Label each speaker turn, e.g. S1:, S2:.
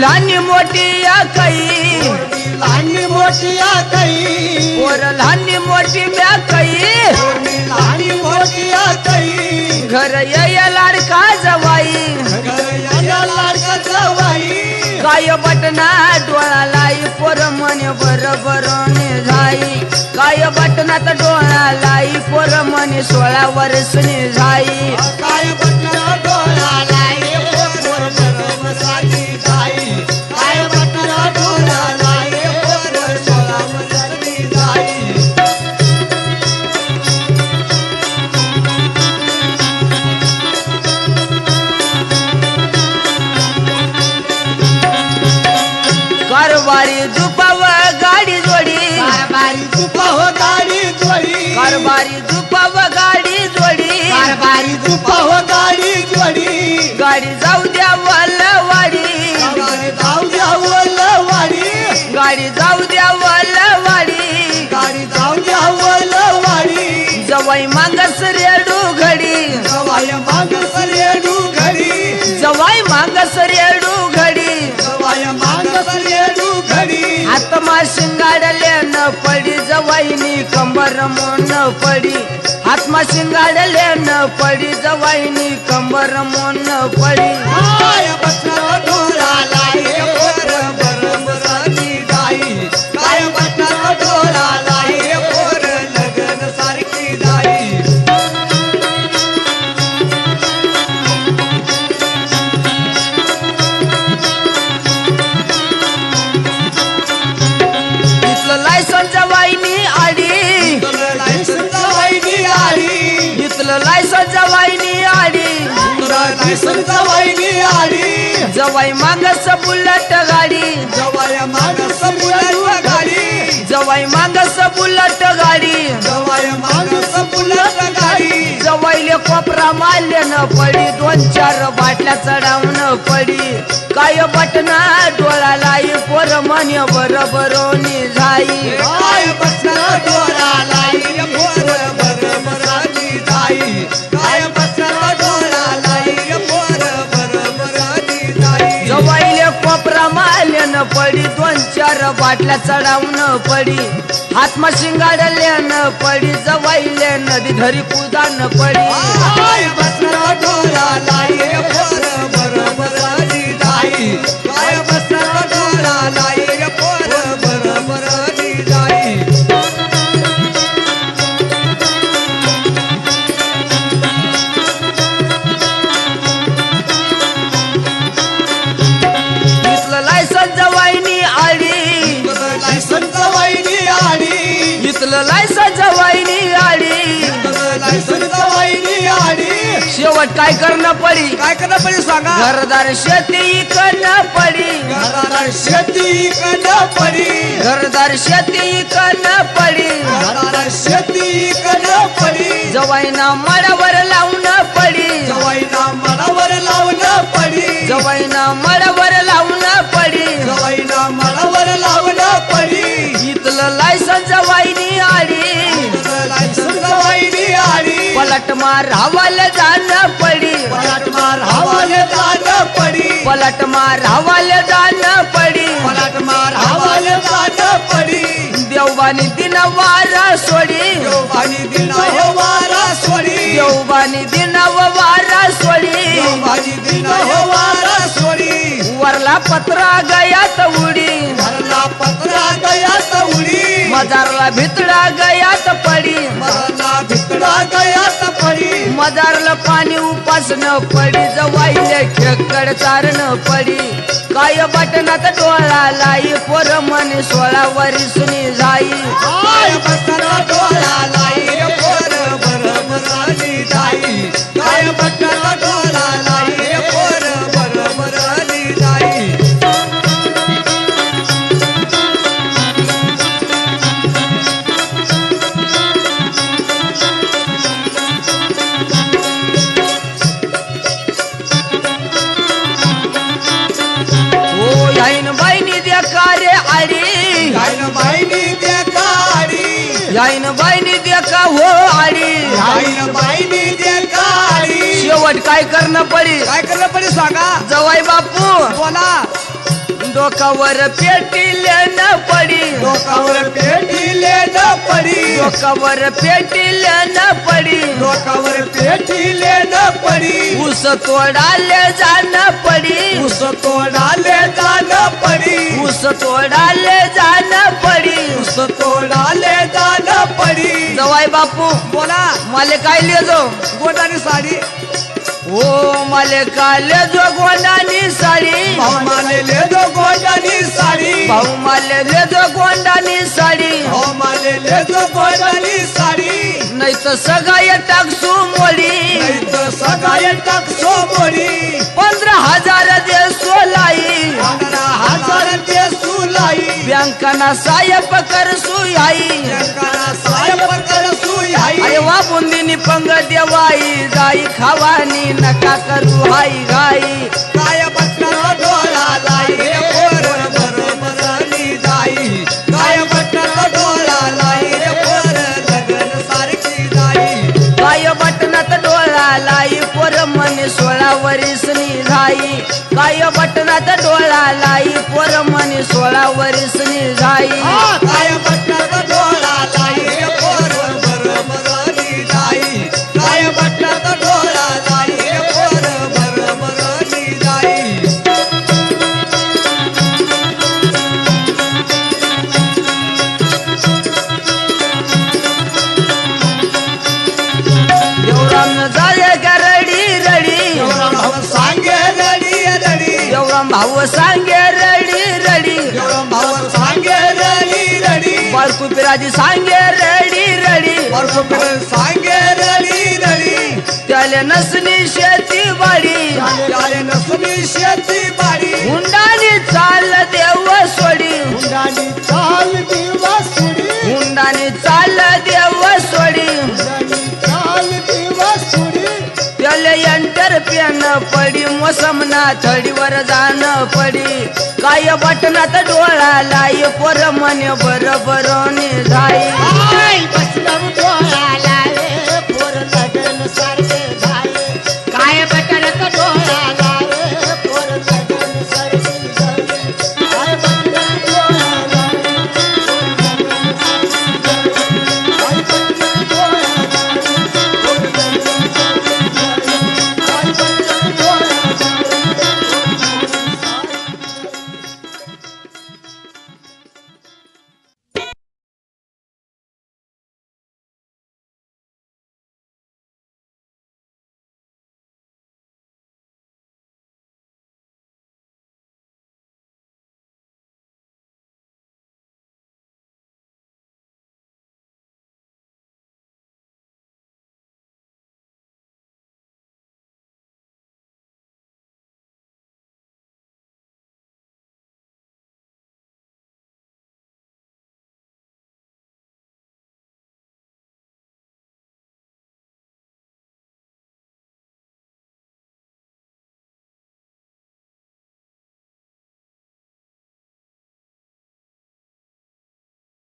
S1: लहान मोठी या काही
S2: लहान मोठी या काही
S1: पोर लहान मोठी म्या काही
S2: लहान मोठी या काही
S1: घर या लाडका जवाई.
S2: या लाडकाचा बाई
S1: काय बटना डोळा लाई पोर म्हणे बरोबर झाई काय बटनात डोळा लाई पोर म्हणे सोळा वर्षनी झाई
S2: काय बटना
S1: कारभारी झुपाव गाडी जोडी.
S2: कारभारी तुपा हो गाडी जोडी.
S1: गाडी जाऊ द्या वल्लवाडी
S2: गाडी जाऊ द्या वलवाडी
S1: गाडी जाऊ द्या वल्लवाडी
S2: गाडी जाऊ द्या वलवाडी
S1: जवाई मांगस रेडू घडी.
S2: सवाय माग सरेडू घडी.
S1: जवाई मांगस रेडू घडी.
S2: सवाय माग सरेडू घडी.
S1: आत्मा शिंगाडले पडी जवाईनी कंबर मोन पडी. हातमा शिंगाडले न पडी. जवाईनी कंबर मोन पडी. लायसन जवाईनी आडी
S2: वाहिनी आली.
S1: जवाई मागस बुलट गाडी.
S2: जवाय माग समुलाची गाडी.
S1: जवाई मागस बुलट गाडी.
S2: जवाय माग समुलाची गाडी.
S1: जवाईले कोपरा मारले न पडी. दोन चार बाटल्या चढावून पडी. काय बटना डोळा लाई पोर म्हणे बरोबर झाई पडी दोन चार बाटल्या चढावून पडी. हातमा शिंगाडले न पडी जवाईले नदी धरी कुदान पडी
S2: काय बसणार
S1: शेवट काय करणं पडी?
S2: काय करणं पाहिजे सांगा?
S1: घरदार शेती करणं पडी.
S2: घराला शेती करणं पडी.
S1: घरदार शेती करणं पडी.
S2: घराला शेती करणं पडी.
S1: जवाईना मडावर लावून पडी.
S2: जवाईना मनावर लावणं पडी.
S1: जवाईना मडावर लावून पलट मार हवाला जाणं पडी.
S2: पलाट मार हवाले जाणं पडी.
S1: पलट मार हवाला जाणं पडी.
S2: पलाट मार हवाले जाणं पडी.
S1: देवबानी दिन वारा सोडी.
S2: देवबानी दिना वारा सोडी.
S1: देवबानी दिन वारा सोडी.
S2: देवबानी दिना वारा सोडी.
S1: वरला पत्रा गयात उडी.
S2: घरला पत्रा गयात उडी.
S1: मजारला भितडा गयात पडी पाणी उपासन पडी जवाईले खेकड चारण पडी. काय बटनात डोळा लाई पोर म्हणे सोळा वरिसनी जाई. का हो आडी
S2: बाईनी
S1: शेवट काय करणं पडी
S2: काय करणं पडे सांगा?
S1: जवाई बापू
S2: बोला.
S1: डोकावर पेटिले न पडी.
S2: डोकावर पेटीले न पडी.
S1: डोकावर पेटिले न पडी.
S2: डोकावर पेटीले न पडी.
S1: ऊस तोडाले जाण पडी.
S2: ऊस तोडाले जाण पडी.
S1: ऊस तोडाले जाण पडी.
S2: ऊस तोडाले जाण पडी.
S1: जवाई बापू
S2: बोला.
S1: माले काय लेजो?
S2: गोटाने साडी.
S1: ओ माले काय लेजो? गोंडानी
S2: भाऊ माले
S1: लेजो गोंडानी साडी.
S2: भाऊ माले ले दो गोटानी साडी.
S1: नाही तर सगळं टाकसू मोडी.
S2: नाही तर सकाळी टाकसो मोडी.
S1: पंधरा हजार दे सोलाई.
S2: पंधरा हजार ते सुलाई.
S1: बँकाना साहेब कर सुयाई.
S2: जगाला साहेब कर सुई
S1: अरे वा बुंदीनी पंग देवाई. गाई खावानी नका करू हाई गाई.
S2: काय
S1: वरीसनी काय बटनात डोळा लाई. पोर मनी सोळा वरीसनी झाई
S2: काय भाऊ सांगे रडी रडी.
S1: भाऊ सांगे रडी रडी. बाळकू पिराजी सांगे रडी रडी.
S2: बरोबर सांगे रडी रडी.
S1: त्याले नसनी शेती वाडी
S2: त्याले नसुनी शेती बाडी.
S1: हुंडानी चाल देव पडी मोसमना थडीवर जाण पडी. काय बटनात डोळा लाई पोर मन बरोबर जाई.
S3: बसलं डोळा लाय पोर लगन सारखी